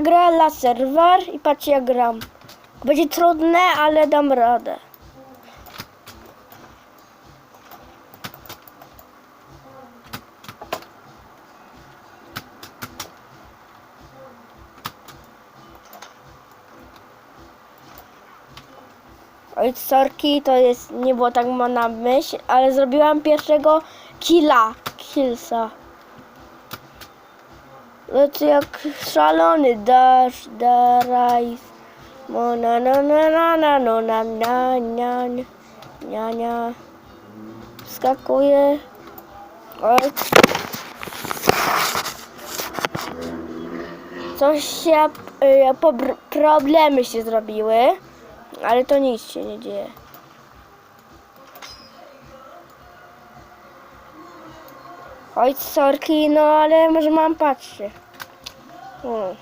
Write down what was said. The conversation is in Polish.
nagrę na serwer i patrzcie jak gram. Będzie trudne, ale dam radę. Oj, sorki, to jest, nie było tak na myśl, ale zrobiłam pierwszego killa, killsa. No to jak szalony dasz, daraj. Mo na na na na na no na na na na na Wskakuje. Oj. Coś się, pobr- problemy się zrobiły, ale to nic się nie dzieje. Oj, sorki, no ale może mam patrzy. O.